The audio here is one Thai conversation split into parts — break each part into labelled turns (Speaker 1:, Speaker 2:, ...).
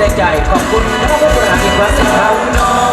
Speaker 1: แรงใจขอบคุณคณะผู้บริหารอีกครั้งหนึ่งครับ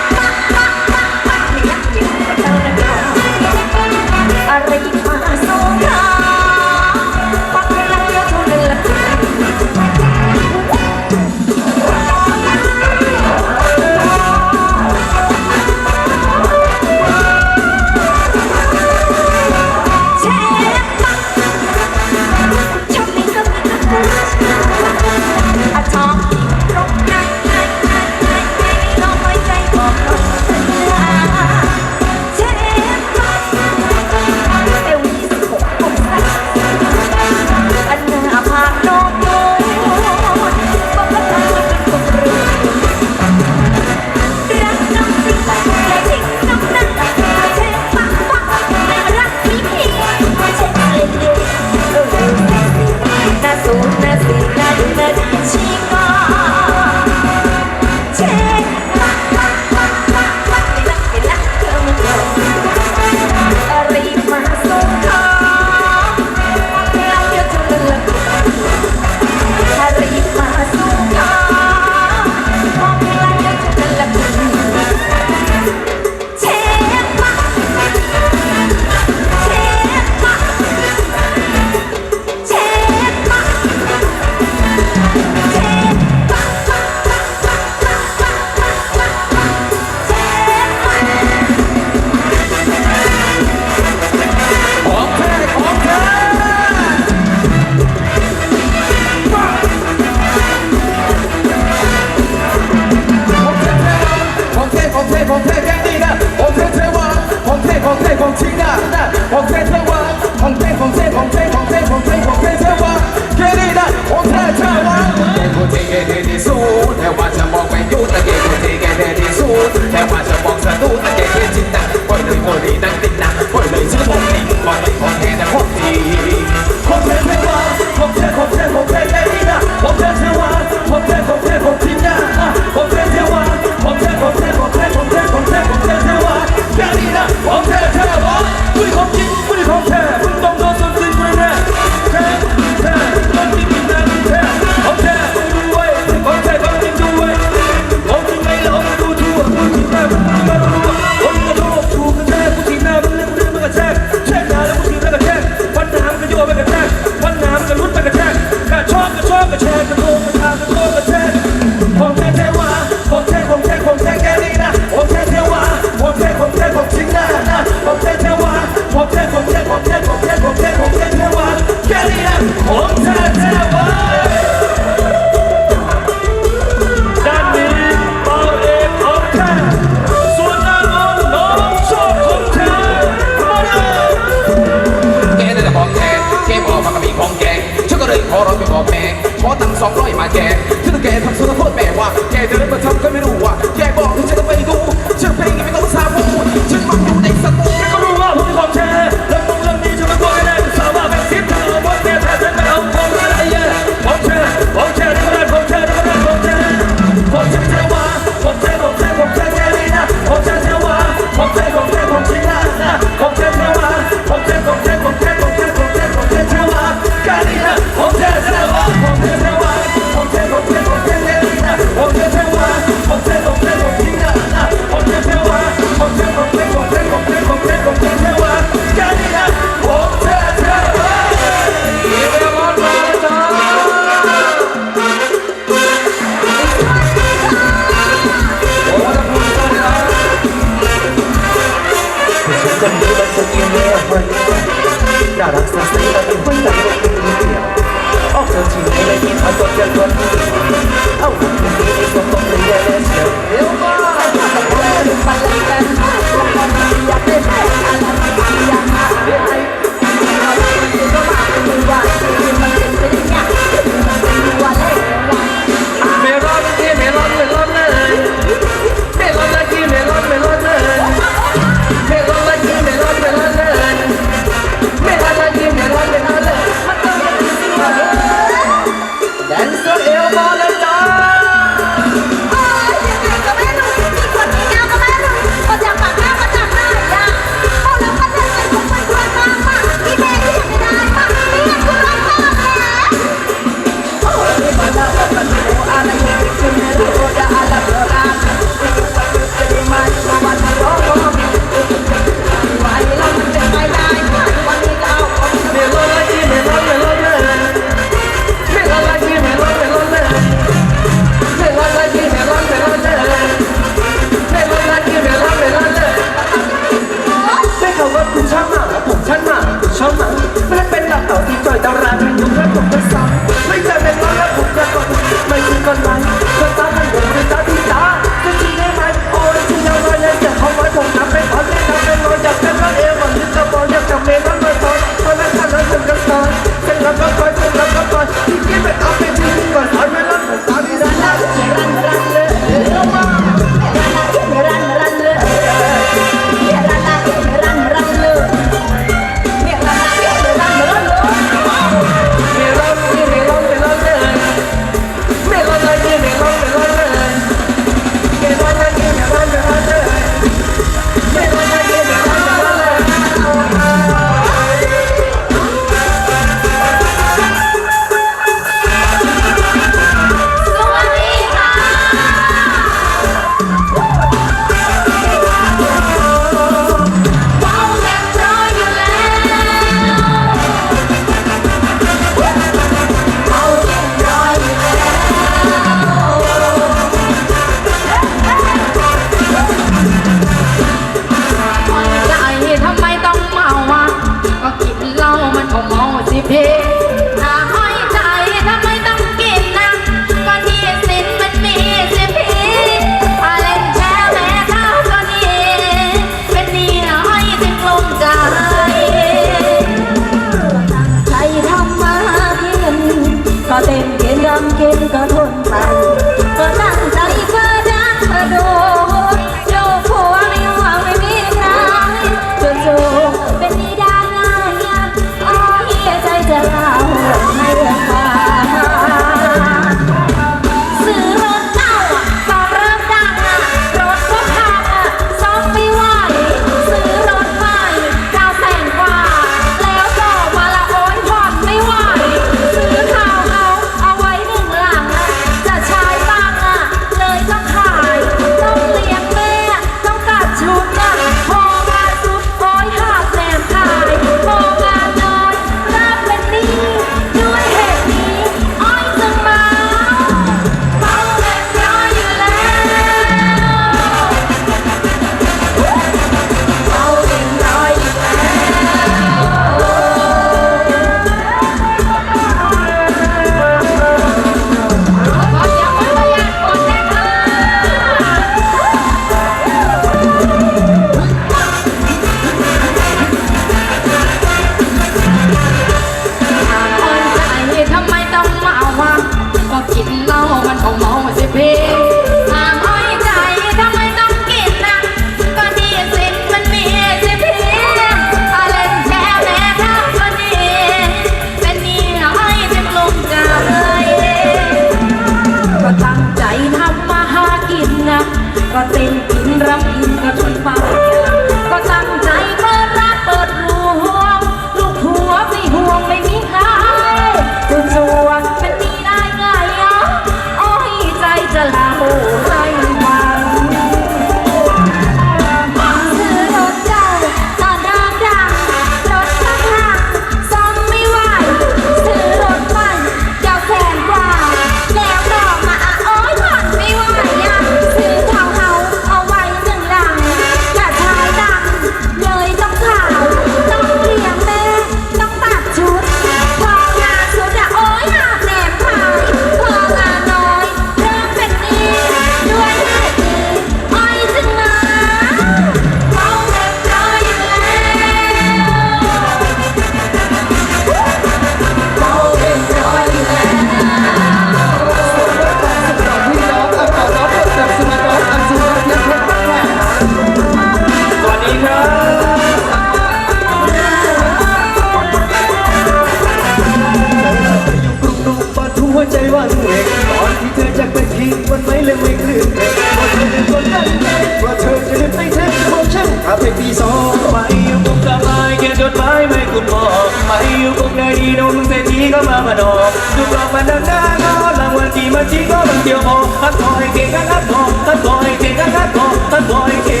Speaker 2: ถ้าเป็นที่สองมา yêu cũng đã mai เขี
Speaker 1: ยนจ
Speaker 3: ด
Speaker 1: หมา
Speaker 3: ยไม่
Speaker 1: คุ
Speaker 4: ณบอก
Speaker 3: มา yêu cũng ได้ดีดงเศรษฐีก็มามาดอกดูกลองมันดังด้านก็รางวัลที่มันชี้
Speaker 5: ก็มันเดีย
Speaker 4: วพอทัดคอยเก่งกันทั
Speaker 5: ดคอทัดคอยเก่งกั
Speaker 3: นทัดคอ
Speaker 5: ทัดคอยเก่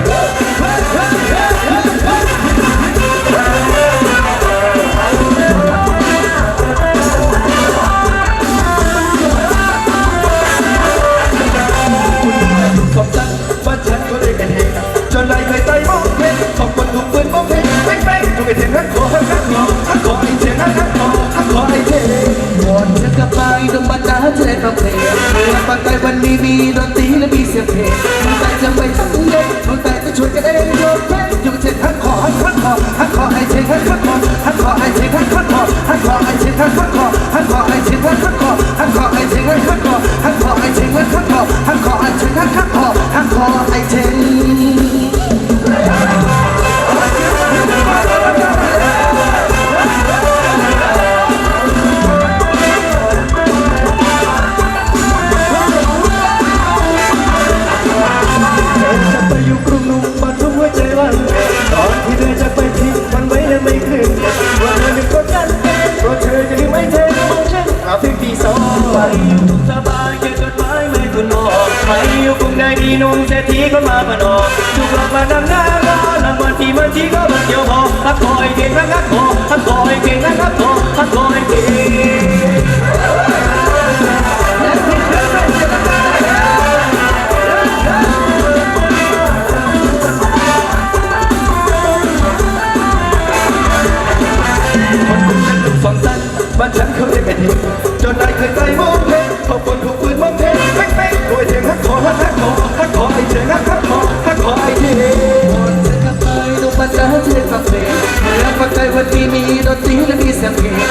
Speaker 5: ง
Speaker 4: แป้งถูกไอ้เสียงฮักคอฮักฮักคอฮักคอไอ้เสียงฮักฮักคอฮักคอไอ้เสียง
Speaker 1: ก่อนจะกลับไปต้องบรรดาเธอต้องเพลงวันปักใจวันนี้มีดนตรีและมีเสียงเพลงตั้งใจะไปทั้งเล่นตั้งใจะช่วยกันเองยกเพลงอยู่เช่นฮักคอฮักฮักคอฮักคอไอเช่นฮักฮักคอฮักคอไอเช่นฮักฮักคอฮักคอไอเช่นฮักฮักคอฮักคอไอเช่นฮักฮักคอฮักคอไอเช่นฮักฮักคอฮักคอไอเช่นฮักฮักคอฮักคอไอเช่นฮักฮักคอฮักคอไอเช่นี
Speaker 4: ก็มามันออก
Speaker 5: จุกหลัมาดังหน้าก็ลำวันที่มันที่ก็มันเดียวพอรักคอยเด็กรักรัก เธอเธอฟัง
Speaker 4: เพลงเธอฟังใจวันที่มีดนตรีและมีเสียงเพลง